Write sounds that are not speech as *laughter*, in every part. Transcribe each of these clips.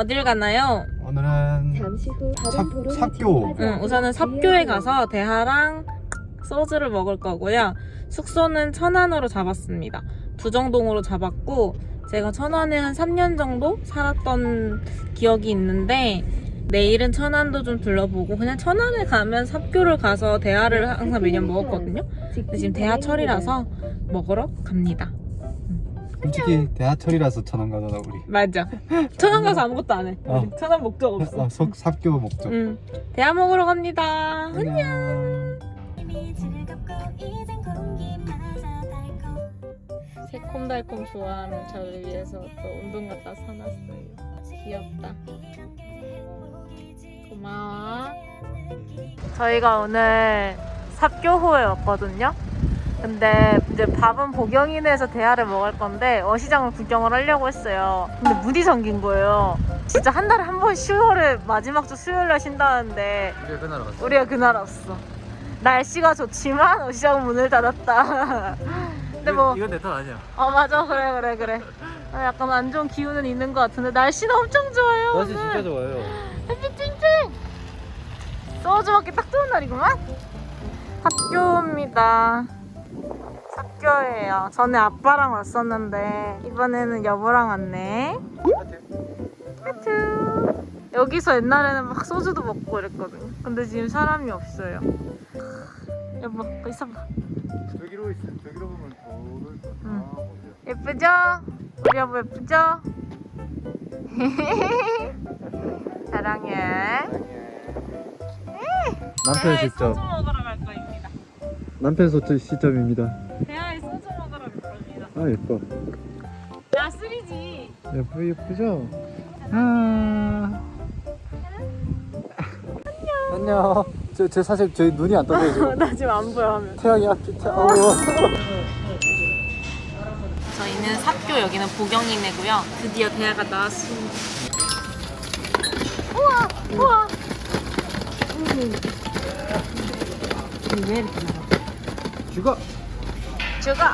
오늘은 어딜 가나요? 오늘은 잠시 후 삽- 다른 도로를 삽교. 응, 우선은 삽교에 가서 대하랑 소주를 먹을 거고요. 숙소는 천안으로 잡았습니다. 부정동으로 잡았고 제가 천안에 한 3년 정도 살았던 기억이 있는데 내일은 천안도 좀 둘러보고 그냥 천안에 가면 삽교를 가서 대하를 항상 매년 먹었거든요. 근데 지금 대하철이라서 먹으러 갑니다. 솔직히 대하철이라서 천안 가잖아 우리. 맞아. 천안 가서 아무것도 안 해. 어. 우리 천안 목적 없어. 어, 속 삽교 목적. 응. 대하 먹으러 갑니다. 안녕. 새콤달콤 좋아하는 저를 위해서 또 운동 갖다 사놨어요. 귀엽다. 고마워. 저희가 오늘 삽교호에 왔거든요. 근데 이제 밥은 보경이네에서 대하를 먹을 건데 어시장을 구경을 하려고 했어요. 근데 문이 잠긴 거예요. 진짜 한 달에 한 번 10월에 마지막 주 수요일 날 쉰다는데 우리 그날 왔어. 우리가 그날 왔어. 날씨가 좋지만 어시장은 문을 닫았다. *laughs* 근데 뭐 이건 내 탓 아니야. 어 맞아 그래 그래 그래 아, 약간 안 좋은 기운은 있는 것 같은데 날씨는 엄청 좋아요 날씨 오늘. 진짜 좋아요. 햇빛 찡찡 소주 먹기 딱 좋은 날이구만 학교입니다 학교예요 전에 아빠랑 왔었는데 이번에는 여보랑 왔네 하트 여기서 옛날에는 막 소주도 먹고 그랬거든요 근데 지금 사람이 없어요 여보 거기 있어 봐 저기로 있어. 저기로 보면 더울 거. 응. 아. 예쁘죠? 우리 여보 예쁘죠? *laughs* 사랑해. 남편 시점. 소주 먹으러 갈 거입니다. 남편 소점 시점입니다. 먹으러 갈 겁니다. 아 예뻐. 야 술이지. 예쁘 예쁘죠? 아. 안녕. 안녕. 저, 저 사실 저희 눈이 안 떠져요 지금. *laughs* 나 지금 안 보여 하면. 태양이 앞이 태. 어. 저희는 삽교 여기는 보경이네고요. 드디어 대하가 나왔습니다. 우와 우와. 음. 왜 이렇게 나와? 죽어. 죽어.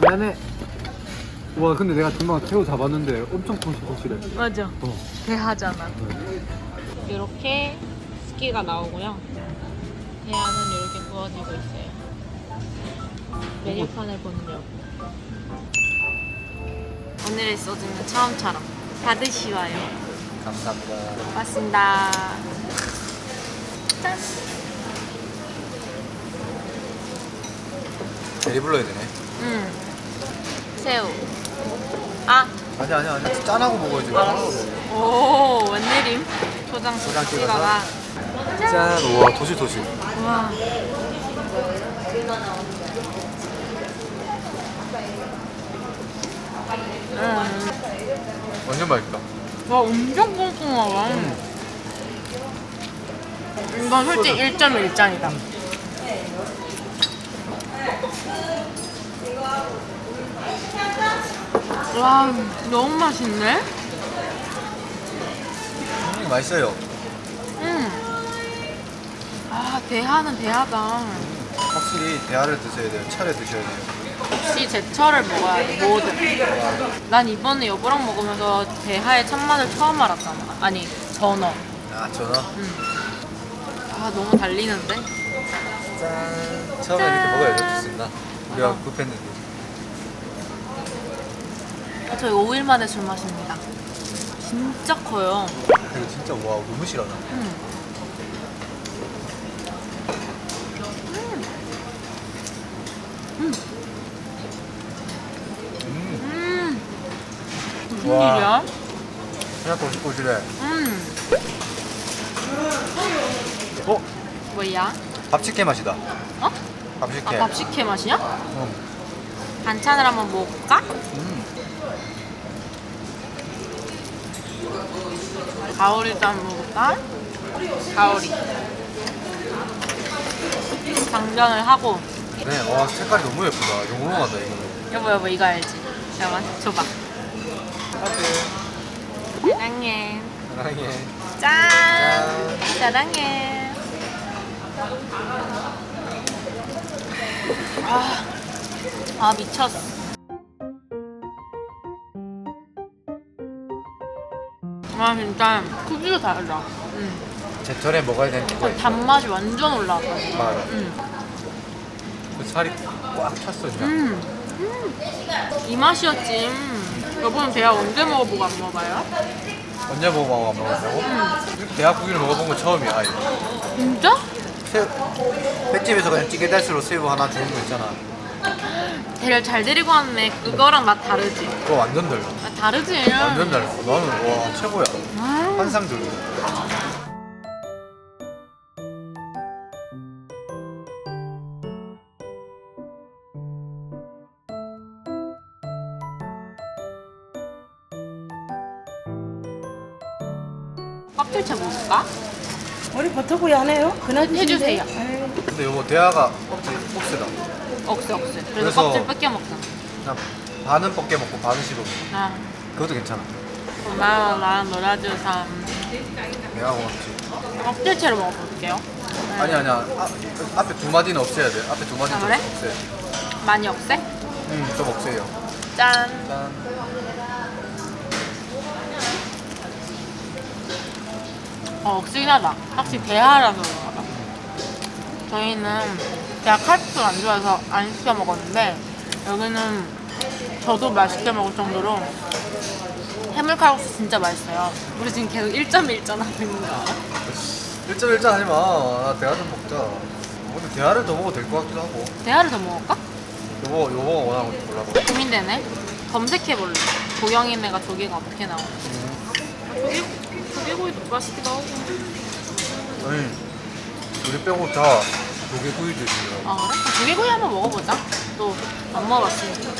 미안해. 와 근데 내가 금방 새우 잡았는데 엄청 콩실콩실해. 맞아. 어. 대하잖아. 이렇게 스키가 나오고요. 대하는 이렇게 구워지고 있어요. 메뉴판을 보는 여 오늘의 소주는 처음처럼 받으시와요. 감사합니다. 고맙습니다. 짠! 대리 불러야 되네. 음. 새우. 아, 아니 아니 아니 짠하고 먹어야지. 오, 웬일임? 초장 찍어서? 찍어가. 짠. 우와 도시 도시. 우와. 음. 완전 맛있다. 와 엄청 꼼꼼하다 이건 솔직히 1.1장이다 와 너무 맛있네. 음, 맛있어요. 음 아 대하는 대하다. 확실히 대하를 드셔야 돼요. 차를 드셔야 돼요. 역시 제철을 먹어야 돼? 뭐든 난 이번에 여보랑 먹으면서 대하의 참맛을 처음 알았잖아 아니 전어. 아 전화. 아 너무 달리는데 짠. 처음에 짠. 이렇게 먹어야 좋습니다. 우리가 어. 급했는데. 저희 5일 만에 술 마십니다. 진짜 커요. 이거 진짜 와 너무 실하다. 음. 음. 음. 무슨 와. 일이야? 그냥 꼬실꼬실해. 음. 어? 뭐야? 밥식혜 맛이다. 어? 밥식혜. 아, 밥식혜 맛이야? 음. 반찬을 한번 먹을까? 음. 가오리도 한번 먹을까? 가오리. 장전을 하고. 네, 와 색깔이 너무 예쁘다. 영롱하다 이거. 여보, 여보, 이거 알지? 잠깐만, 줘봐. 하트. 사랑해. 사랑해. 짠! 짠. 사랑해. 아, 아 미쳤어. 와, 아 진짜 크기가 다르다. 응. 제철에 먹어야 되는 거 그 단맛이 완전 올라왔다. 맞아. 응. 그 살이 꽉 찼어 진짜. 음. 음. 이 맛이었지. 음. 여보는 대학 언제 먹어보고 안 먹어봐요? 언제 먹어보고 안 먹었다고? 이렇게 대학 고기를 먹어본 건 처음이야. 아예. 진짜? 새우, 횟집에서 그냥 찌개달스로 새우 하나 주는 거 있잖아. 대를 잘 데리고 왔네. 그거랑 맛 다르지? 그거 완전 달라. 아, 다르지? 완전 달라. 나는 와 최고야. 음. 한상 들고. 껍질째 먹을까? 우리 버터구이 안 해요? 그날 해주세요. 아유, 근데 요거 대하가 껍질 옥스다. 억세 억세. 그래서, 그래서- 껍질 뺏겨 먹자. 그냥 반은 벗게 먹고 반은 씹어. 먹고. 아, 그것도 괜찮아. 나랑 나랑 놀아줘서 내가 고맙지. 껍질채로 먹어볼게요. 아니 아니야. 아, 앞에 두 마디는 없애야 돼. 앞에 두 마디는 아, 좀 그래? 없애. 많이 억세? 응, 좀 없애요. 짠. 짠. 어, 억세긴 하다. 확실히 대하라서 그런가 봐. 저희는 제가 칼국수 안 좋아해서 안 시켜 먹었는데 여기는 저도 맛있게 먹을 정도로 해물 칼국수 진짜 맛있어요. 우리 지금 계속 1.1점 하고 있는 거 알아? 1.1자 하지 마. 나 대하 좀 먹자. 근데 대하를 더 먹어도 될 것 같기도 하고. 대하를 더 먹을까? 요거 요거가 원하는 건지 몰라봐. 고민되네. 검색해볼래. 도영이네가 조개가 어떻게 나오는지. 조개, 조개구이도 맛있기도 하고. 아니 우리 빼고 다 조개구이 드시더라고. 아 그래? 그럼 조개구이 한번 먹어보자. 또 안 먹어봤으니까.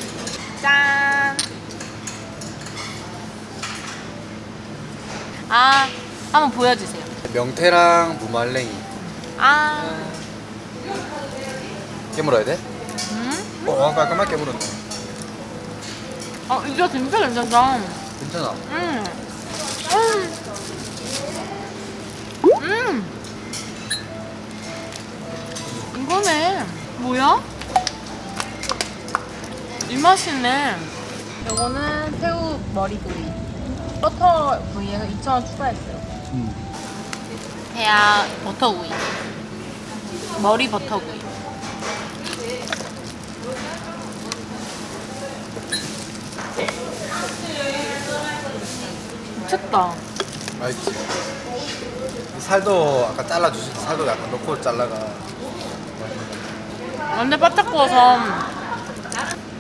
짠. 아 한번 보여주세요. 명태랑 무말랭이 아, 깨물어야 돼? 음? 어 깔끔하게 깨물었네. 어 이거 진짜 괜찮다. 괜찮아. 음. 음. 음. 이거네. 뭐야? 이 맛이네. 요거는 새우 머리구이. 버터 구이에서 2,000원 추가했어요. 음. 대야 버터구이. 머리 버터구이. 미쳤다. 맛있지. 이 살도 아까 잘라주신 살도 약간 넣고 잘라가. 완전 바짝 구워서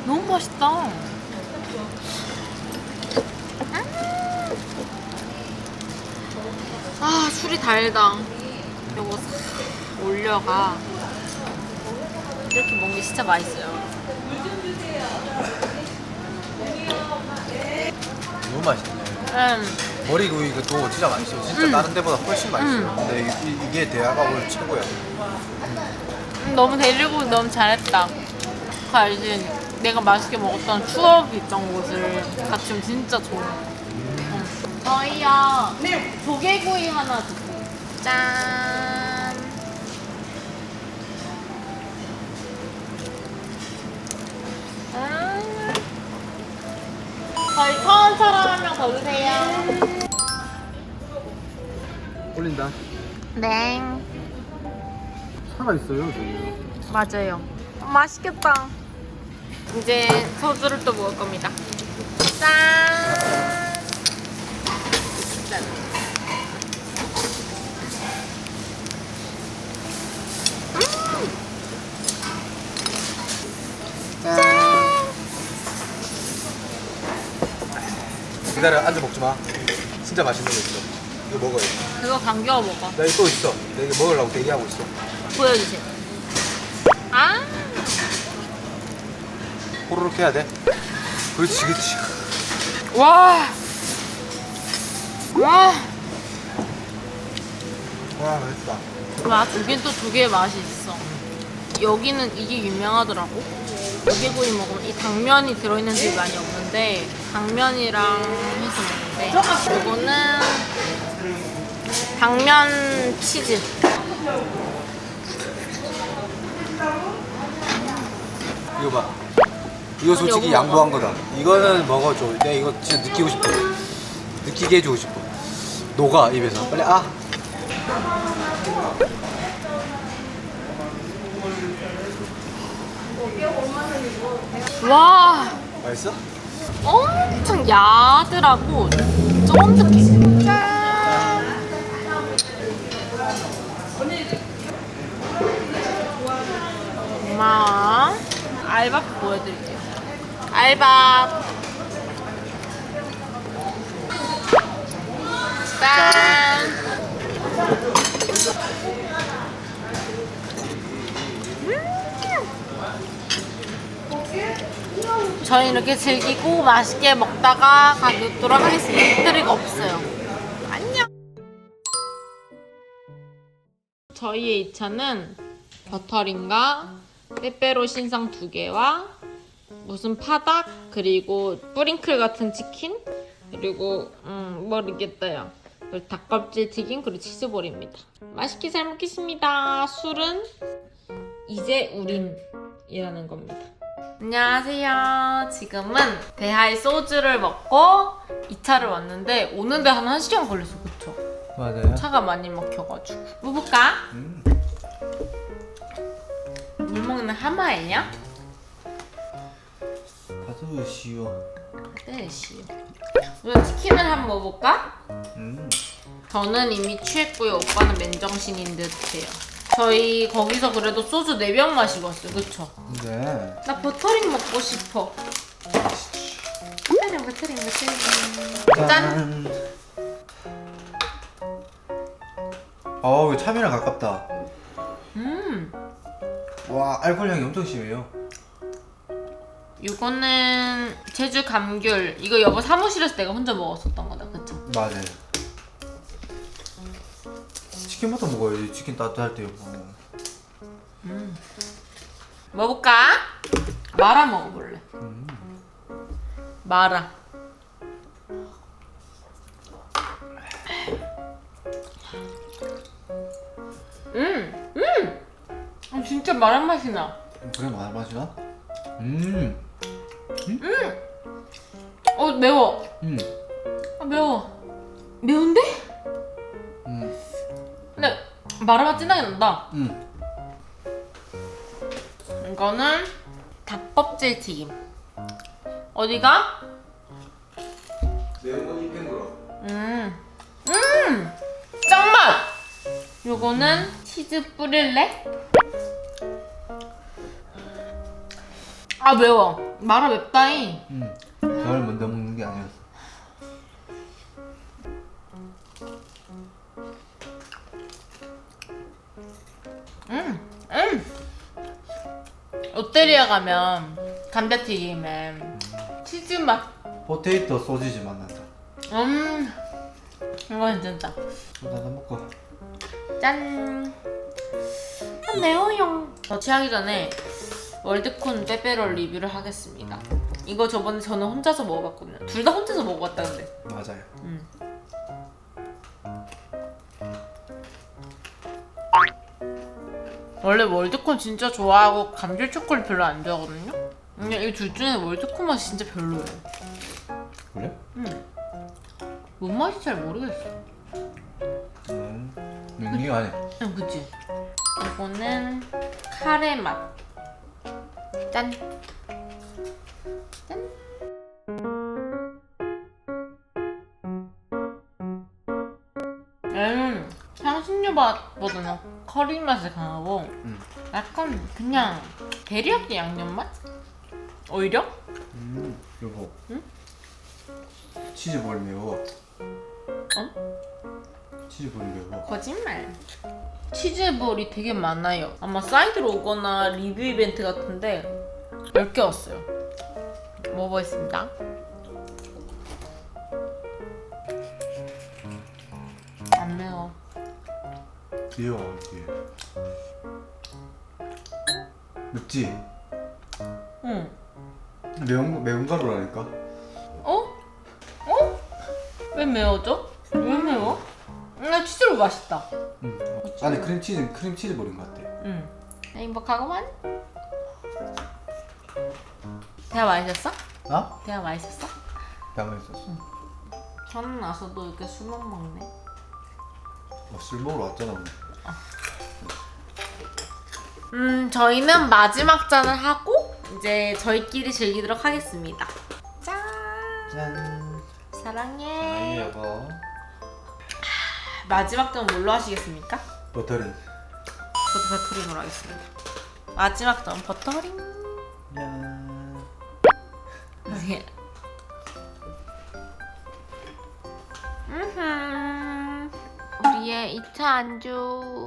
너무 맛있다. 음. 아 술이 달다. 요거 싹 올려가. 이렇게 먹는 게 진짜 맛있어요. 너무 맛있네. 음, 머리구이 그도 진짜 맛있어. 진짜 음. 다른 데보다 훨씬 맛있어. 음. 근데 이, 이- 이게 대하가 오늘 최고야. 음, 너무 데리고 너무 잘했다. 그 알지? 내가 맛있게 먹었던 추억이 있던 곳을 갖추면 진짜 좋아. 응. 저희요. 조개구이 하나 주세요. 짠. 음. 저희 처음처럼 한 명 더 주세요. 올린다. 네. 살아있어요, 저기. 맞아요. 맛있겠다. 이제 소주를 또 먹을 겁니다. 짠. 짠. 기다려, 앉아 먹지 마. 진짜 맛있는 거 있어. 이거 먹어요. 그거 감겨 먹어. 나 이거 또 있어. 나 이거 먹으려고 대기하고 있어. 보여주세요. 아. 호로록 해야 돼. 그렇지, 그렇지. 와. 와. 와, 맛있다. 와, 두개 또두 개의 맛이 있어. 여기는 이게 유명하더라고. 조개구이 먹으면 이 당면이 들어있는 집이 많이 없는데 당면이랑 해서 먹는 데 이거는 당면 치즈. 이거 봐. 이거 솔직히 양보한 거다. 이거는 먹어줘. 내가 이거 진짜 느끼고 싶어. 느끼게 해주고 싶어. 녹아 입에서 빨리 아 와 맛있어? 엄청 야들하고 쫀득해. 짠. 고마워. 알밥 보여드릴게요. 알밥. 짠. 저희 이렇게 즐기고 맛있게 먹다가 가도록 하겠습니다. 히스토리가 없어요. 안녕. 저희의 2차는 버터링과 빼빼로 신상 두 개와 무슨 파닭 그리고 뿌링클 같은 치킨 그리고 음 모르겠어요. 그리고 닭껍질 튀김 그리고 치즈볼입니다. 맛있게 잘 먹겠습니다. 술은 이제 우린이라는 겁니다. 안녕하세요. 지금은 대하의 소주를 먹고 2차를 왔는데 오는데 한 1시간 걸렸어. 그쵸? 맞아요 차가 많이 막혀가지고. 뭐 볼까? 음. 물 먹는 하마예요? 아주 쉬워 네, 씨. 우선 치킨을 한번 먹어볼까? 음. 저는 이미 취했고요. 오빠는 맨정신인 듯해요. 저희 거기서 그래도 소주 4병 마시고 왔어요. 그쵸? 네 나 버터링 먹고 싶어. 버터링, 버터링, 버터링. 짠! 어우 이거 참이랑 가깝다 음. 와 알코올 향이 엄청 심해요 이거는 제주 감귤. 이거 여보 사무실에서 내가 혼자 먹었었던 거다. 그쵸? 맞아요 치킨부터 먹어야지 치킨 따뜻할 때 어. 먹어볼까? 마라 먹어볼래. 마라. 음, 음. 아, 진짜 마라 맛이 나. 그래 마- 맛이 나? 음. 어 매워. 음. 아 매워. 매운데? 음. 근데 마라 맛 진하게 난다. 음. 이거는 닭껍질 튀김. 어디가? 입힌 거로 음, 음, 짱맛. 요거는 치즈 뿌릴래? 아 매워. 마라 맵다이. 음. 가면 감자튀김에 치즈 맛. 포테이토 소시지 만난다 음, 이거 괜찮다. 나도 먹고 짠. 아, 매워요. 저 취하기 전에 월드콘 빼빼롤 리뷰를 하겠습니다. 이거 저번에 저는 혼자서 먹어봤거든요. 둘 다 혼자서 먹어봤다는데. 맞아요 음. 원래 월드콘 진짜 좋아하고 감귤 초콜릿 별로 안 좋아하거든요. 근데 이 둘 중에 월드콘 맛이 진짜 별로예요. 그래? 뭔 맛인지 잘 모르겠어. 음. 밍밍 안해 응, 그치? 이거는 카레 맛. 짠. 짠. 맛보다는 커리 맛이 강하고 음. 약간 그냥 데리야끼 양념 맛? 오히려? 음. 여보 응? 치즈볼 매워 어? 치즈볼 매워 거짓말. 치즈볼이 되게 많아요. 아마 사이드로 오거나 리뷰 이벤트 같은데 10개 왔어요. 먹어보겠습니다. 귀여워 뒤에 맵지? 응. 매운, 매운 가루라니까 어? 어? 왜 매워져? 왜 매워? 나 치즈볼 맛있다. 응. 안에 크림치즈 크림치즈 버린 것 같아 응. 행복하구만. 대화 맛있었어? 나? 대화 맛있었어? 양말 있었어 저는 와서도 이렇게 술못 먹네. 어, 술 먹으러 왔잖아 오늘. 음, 저희는 마지막 잔을 하고 이제 저희끼리 즐기도록 하겠습니다. 짠! 짠. 사랑해. 여보. 마지막 잔 뭘로 하시겠습니까? 버터링. 저도 버터링으로 하겠습니다. 마지막 잔 버터링. 야. 음흠. 우리의 2차 안주.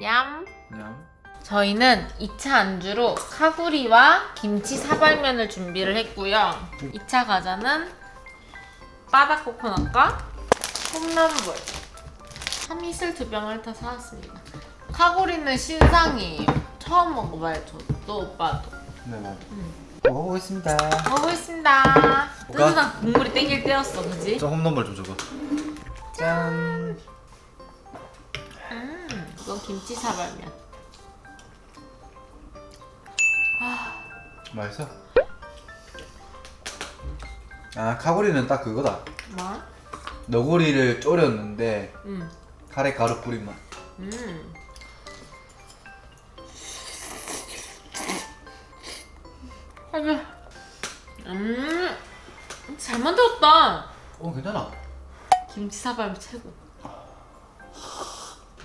냠. 냠. 저희는 2차 안주로 카구리와 김치 사발면을 준비를 했고요. 2차 과자는 바닥 코코넛과 콩나물, 참이슬 두 병을 다 사왔습니다. 카구리는 신상이에요. 처음 먹어봐요, 저도 오빠도. 네 맞아. 음. 먹어보겠습니다. 먹어보겠습니다. 뜨뜻한 국물이 땡길 때였어, 그지? 저 홈런볼 좀 줘봐. 짠. 음, 이건 김치 사발면. 맛있어? 아 카구리는 딱 그거다. 뭐? 너구리를 졸였는데 음, 카레 가루 뿌린 맛. 음. 아주, 음, 잘 만들었다. 어 괜찮아. 김치 사발면 최고.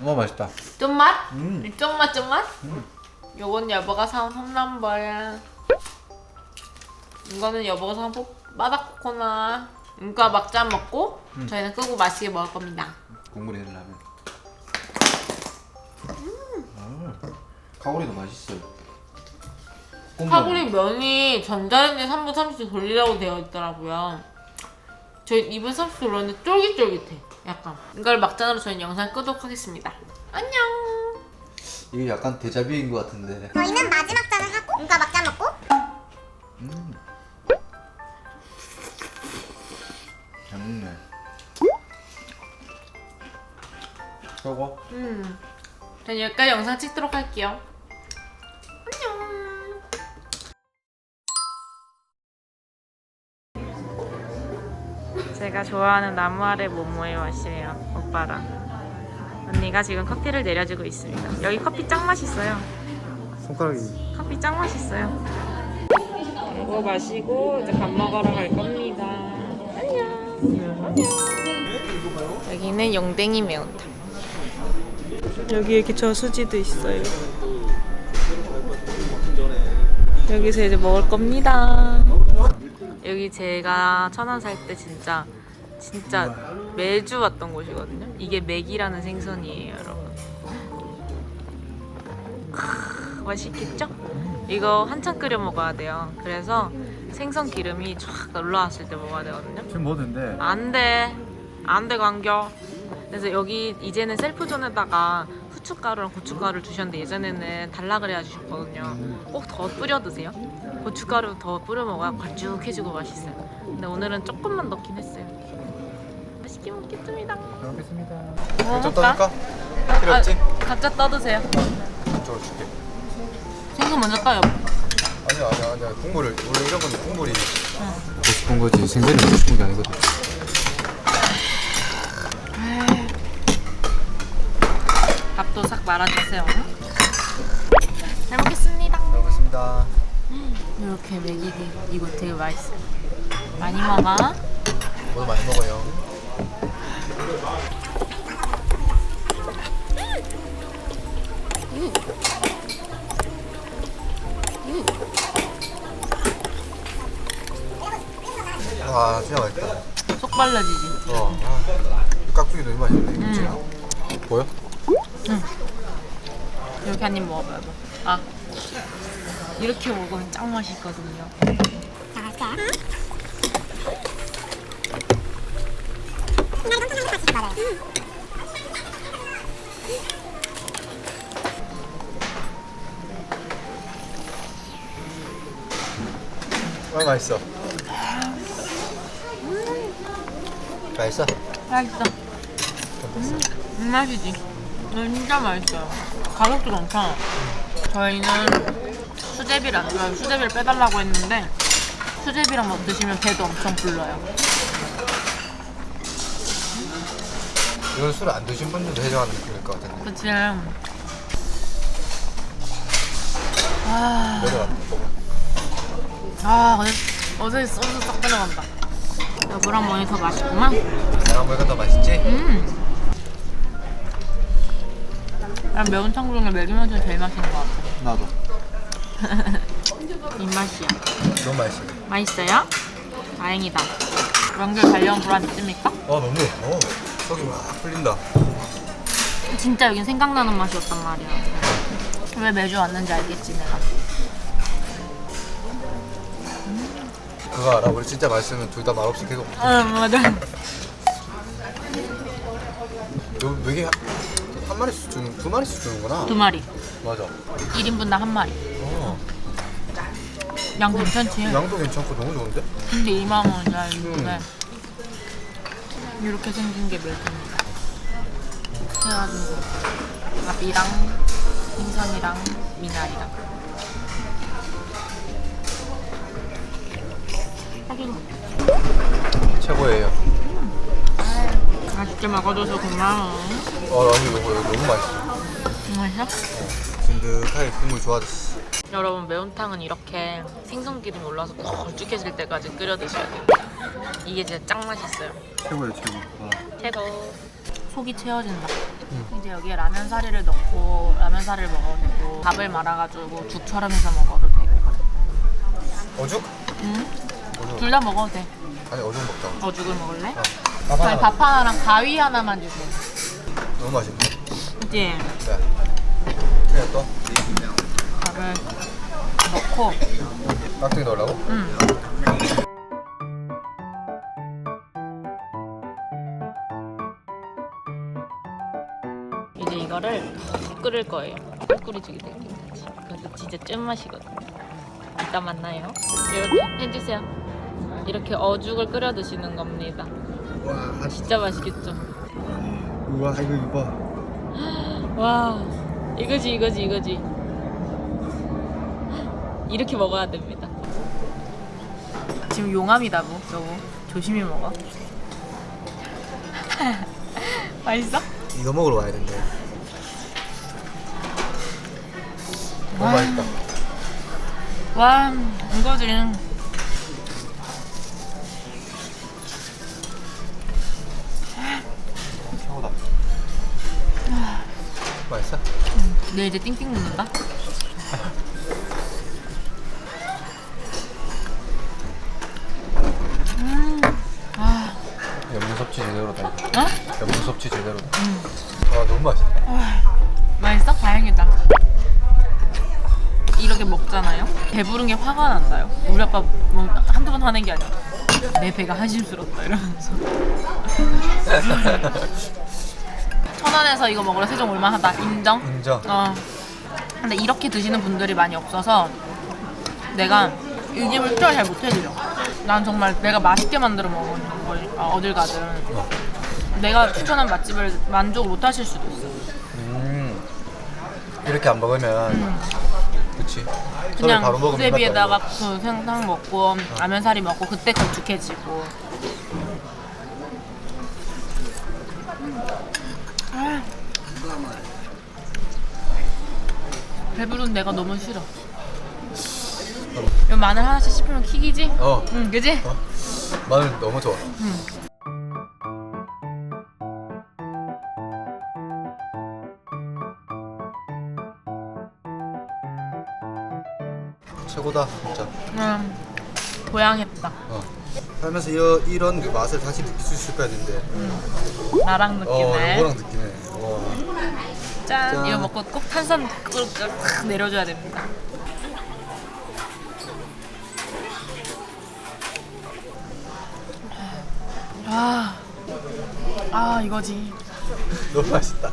어 맛있다. 쫀맛? 음. 쫀맛 쫀맛? 음. 요건 여보가 사온 홈런버야. 이거는 여보가 사온 뽀- 바닥 코코넛. 이거 막잔 먹고 음. 저희는 끄고 맛있게 먹을 겁니다. 국물이 있는 라면. 음. 카구리도 맛있어요. 카구리 면이 전자레인지 3분 30초 돌리라고 되어 있더라고요. 저희 2분 30초 돌렸는데 쫄깃쫄깃해. 약간. 이걸 막잔으로 저희는 영상 끄도록 하겠습니다. 안녕. 이게 약간 데자뷰인 것 같은데. 저희는 마지막 잔을 하고 뭔가 막잔 먹고 음. 잘 먹네. 저거. 음. 전 여기까지 영상 찍도록 할게요. 제가 좋아하는 나무 아래 모모에 왔어요. 오빠랑. 언니가 지금 커피를 내려주고 있습니다. 여기 커피 짱 맛있어요. 손가락이. 커피 짱 맛있어요. 이거 마시고 이제 밥 먹으러 갈 겁니다. 안녕. 안녕. 여기는 용댕이 매운탕. 여기 이렇게 저수지도 있어요. 여기서 이제 먹을 겁니다. 여기 제가 천안 살 때 진짜 진짜 매주 왔던 곳이거든요. 이게 맥이라는 생선이에요, 여러분. 크, 맛있겠죠? 이거 한참 끓여 먹어야 돼요. 그래서 생선 기름이 쫙 올라왔을 때 먹어야 되거든요. 지금 뭐든데. 안 돼. 안 돼, 광겨. 그래서 여기 이제는 셀프존에다가 후춧가루랑 고춧가루를 주셨는데 예전에는 달라 그래야 주셨거든요. 꼭 더 뿌려 드세요. 고춧가루 더 뿌려 먹어야 걸쭉해지고 맛있어요. 근데 오늘은 조금만 넣긴 했어요. 맛있게 먹겠습니다. 잘 먹겠습니다. 뭐좀 먹을까? 필요 없지? 아, 각자 떠드세요. 이쪽으로 줄게. 생선 먼저 떠요. 아니야 아니야 아니야 국물을 원래 이런 건 국물이 먹고 싶은 거지 생선이 먹고 싶은 게 아니거든. 밥도 싹 말아주세요. 잘 먹겠습니다. 잘 먹겠습니다. 이렇게 맥이 이거 되게 맛있어요. 많이 먹어. 모두 많이 먹어요. 와 진짜 맛있다. 속 발라지지. 어. 아, 이 깍두기 너무 맛있네. 김치랑. 보여? 이렇게 한 입 먹어봐요. 아 이렇게 먹으면 짱 맛있거든요. 자 맛있게 이거 이런 거 같이 말해 아 맛있어. 맛있어? 맛있어. 음, 맛이지. 이거 진짜 맛있어요. 가격도 괜찮아. 저희는 수제비를 안 좋아해요. 수제비를 빼달라고 했는데 수제비랑 막 드시면 배도 엄청 불러요. 이건 술 안 드신 분들도 해장하는 느낌일 것 같은데. 그치. 아, 내려가. 아, 어제, 어제 소주 싹 들어간다. 여보랑 먹으니 더 맛있구만. 나랑 먹으니까 더 맛있지? 음. 난 매운탕 중에 매기면서 제일 맛있는 것 같아. 나도. 입맛이야. 너무 맛있어. 맛있어요? 다행이다. 명절 달려온 불안 있습니까? 어 너무. 어 속이 막 풀린다. 진짜 여긴 생각나는 맛이었단 말이야. 왜 매주 왔는지 알겠지 내가. 그거 알아? 우리 진짜 맛있으면 둘 다 말없이 계속. 응 맞아. 너 이게 한, 한 마리씩 주는 두 마리씩 주는구나. 두 마리. 맞아. 1인분당 한 마리. 어. 양 괜찮지? 양도 괜찮고 너무 좋은데? 근데 2만 원이야 이거는. 이렇게 생긴 게 매주입니다. 그래가지고 밥이랑 생선이랑 미나리랑. 하긴 최고예요. 맛있게 먹어줘서 고마워. 어 아니 이거 너무 맛있어. 맛있어? 진득하게 국물 좋아졌어. 여러분 매운탕은 이렇게 생선 기름이 올라서 걸쭉해질 때까지 끓여 드셔야 돼요. 이게 진짜 짱 맛있어요. 최고예요 최고. 어. 최고. 속이 채워진다. 이제 여기에 라면 사리를 넣고 라면 사리를 먹어도 되고 밥을 말아가지고 죽처럼 해서 먹어도 되고. 어죽? 응? 어죽. 둘 다 먹어도 돼. 아니 어죽 먹자. 어죽을 먹을래? 어. 밥 저희 하나. 밥 하나랑 가위 하나만 주세요. 너무 맛있네. 그치? 네. 그래 또 밥을 넣고 깍두기 넣으려고? 응. 이제 이거를 푹 끓일 거예요. 될 때까지. 그래서 진짜 찐맛이거든요. 이따 만나요. 이렇게 해주세요. 이렇게 어죽을 끓여 드시는 겁니다. 와 진짜 맛있겠죠? 우와 이거 이거. 와, 이거지, 이거지, 이거지. 이렇게 먹어야 됩니다. 지금 용암이다고, 저거. 조심히 먹어. *laughs* 맛있어? 이거 먹으러 와야 된대. 너무 와. 맛있다. 와, 이거지. 내 이제 띵띵 묻는다. 음, 아, 염분 섭취 제대로다. 이거. 어? 염분 섭취 제대로다. 아 너무 맛있다. 맛있어? 다행이다. 이렇게 먹잖아요. 배부른 게 화가 난다요. 우리 아빠 뭐 한두 번 화낸 게 아니야. 내 배가 한심스럽다 이러면서. *laughs* 천안에서 이거 먹으러 세종 올만하다. 인정? 인정. 어. 근데 이렇게 드시는 분들이 많이 없어서 내가 이 집을 추천을 잘 못해드려. 난 정말 내가 맛있게 만들어 먹는 거니까 어딜 가든 내가 추천한 맛집을 만족을 못 하실 수도 있어. 음 이렇게 안 먹으면 그치. 서로 그냥 바로 먹으면 수제비에다가 맛도 그 생강 먹고 라면사리 먹고 그때 걸쭉해지고 배부른 내가 너무 싫어 이 마늘 하나씩 씹으면 킥이지? 어 응 그지? 어. 마늘 너무 좋아. 최고다 진짜. 응 고양했다 어. 살면서 이, 이런 그 맛을 다시 느낄 수 있을 거야 근데. 나랑 어 느끼네 이거랑 느끼네. 와. 짠. 짠. 이거 먹고 꼭 탄산 탁 내려줘야 됩니다. 아, 아 이거지 *laughs* 너무 맛있다.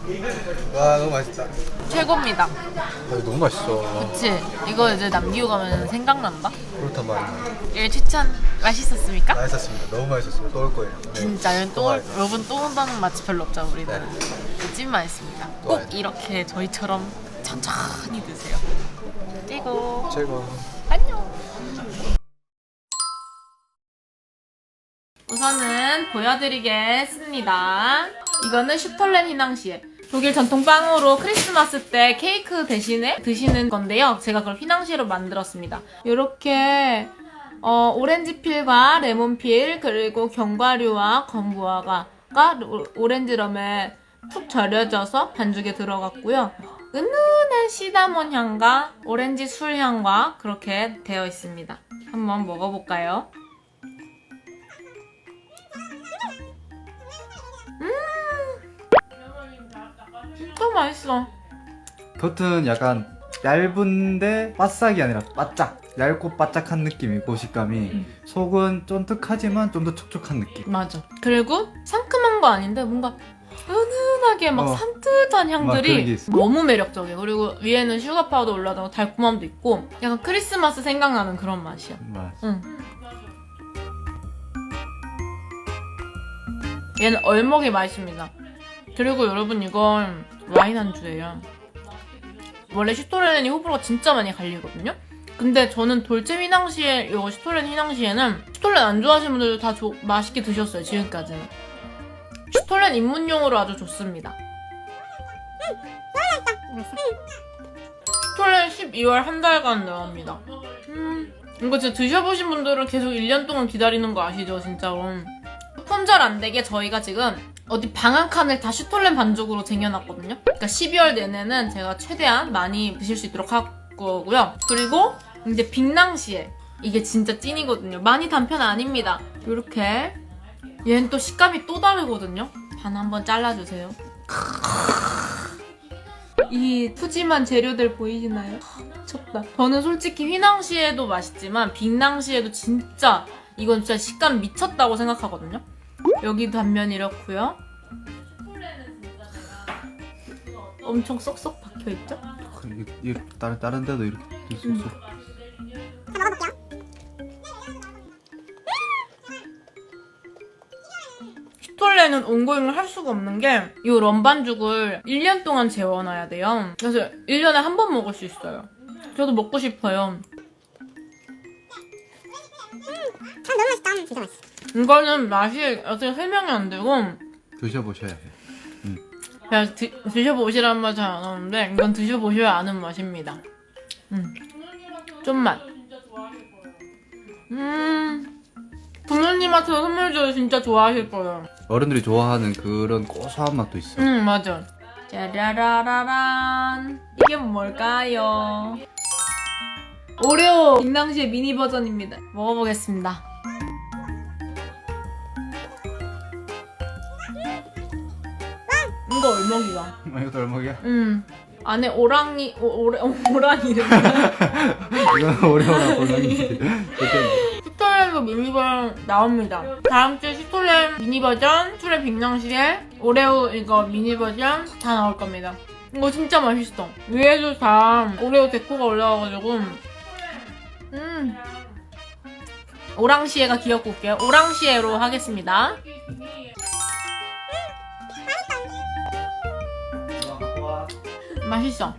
와 너무 맛있다. 최고입니다. 아, 너무 맛있어. 그치? 이거 이제 남기고 가면 생각난다. 그렇단 말이야. 일 추천 맛있었습니까? 맛있었습니다. 너무 맛있었어요. 또올 거예요. 네. 진짜 여기 또또 올- 와야 돼. 여러분 또 온다는 맛집 별로 없죠 우리는. 찐 맛 있습니다. 또 와야 꼭 돼. 이렇게 저희처럼 천천히 드세요. 찌고 최고. 안녕. 우선은 보여드리겠습니다. 이거는 슈톨렌 휘낭시에 독일 전통 빵으로 크리스마스 때 케이크 대신에 드시는 건데요. 제가 그걸 휘낭시에로 만들었습니다. 이렇게 어, 오렌지 필과 레몬 필 그리고 견과류와 건부화가 오- 오렌지 럼에 푹 절여져서 반죽에 들어갔고요. 은은한 시나몬 향과 오렌지 술 향과 그렇게 되어 있습니다. 한번 먹어볼까요? 진짜 맛있어. 겉은 약간 얇은데 바싹이 아니라 바짝 얇고 바짝한 느낌이고 식감이 속은 쫀득하지만 좀 더 촉촉한 느낌 맞아. 그리고 상큼한 거 아닌데 뭔가 은은하게 막 어. 산뜻한 그런 게 향들이 있어. 너무 매력적이야. 그리고 위에는 슈가 파우더 올라가고 달콤함도 있고 약간 크리스마스 생각나는 그런 맛이야. 맞아. 응. 얘는 얼먹이 맛있습니다. 그리고 여러분 이건 와인 안주예요. 원래 슈토렌이 호불호가 진짜 많이 갈리거든요. 근데 저는 돌체 휘낭시에 이거 슈토렌 휘낭시에는 슈토렌 안 좋아하시는 분들도 다 조- 맛있게 드셨어요 지금까지는. 슈토렌 입문용으로 아주 좋습니다. 슈토렌 12월 한 달간 나옵니다. 음, 이거 진짜 드셔보신 분들은 계속 1년 동안 기다리는 거 아시죠, 진짜로. 품절 안 되게 저희가 지금 어디 방 한 칸을 다 슈톨렌 반죽으로 쟁여놨거든요. 그러니까 12월 내내는 제가 최대한 많이 드실 수 있도록 할 거고요. 그리고 이제 빅낭시에 이게 진짜 찐이거든요. 많이 단편 아닙니다. 이렇게 얘는 또 식감이 또 다르거든요. 반 한번 잘라주세요. 이 푸짐한 재료들 보이시나요? 미쳤다. 저는 솔직히 휘낭시에도 맛있지만 빅낭시에도 진짜 이건 진짜 식감 미쳤다고 생각하거든요. 여기 단면 이렇고요. 엄청 쏙쏙 박혀 있죠? 다른 다른 데도 이렇게 쏙쏙 슈톨레는 온고잉을 할 수가 없는 게 이 럼반죽을 1년 동안 재워놔야 돼요. 그래서 1년에 한 번 먹을 수 있어요. 저도 먹고 싶어요. 참 너무 맛있다 진짜 맛있어 이거는 맛이 어떻게 설명이 안 되고 드셔보셔야 해. 그냥 드, 드셔보시란 말잘안 하는데 이건 드셔보셔야 아는 맛입니다. 음. 좀만. 음. 부모님한테 선물 줘도 진짜 좋아하실 거예요. 어른들이 좋아하는 그런 고소한 맛도 있어. 응, 맞아. 짜라라라란. 이게 뭘까요? 오레오 빅낭시의 미니 버전입니다. 먹어보겠습니다. 이거 얼먹이다. 이것도 얼마야? 음. 안에 오랑이, 오, 오래, 오랑이를. 이건 오래오래 골뱅이. 슈톨렌도 미니 버전 나옵니다. 다음 주에 슈톨렌 미니 버전, 슈톨렌 빅낭시에 오레오 이거 미니 버전 다 나올 겁니다. 이거 진짜 맛있어. 위에도 다 오레오 데코가 올라와가지고 음 오랑시에가 귀엽고 올게요. 오랑시에로 하겠습니다. 맛있어.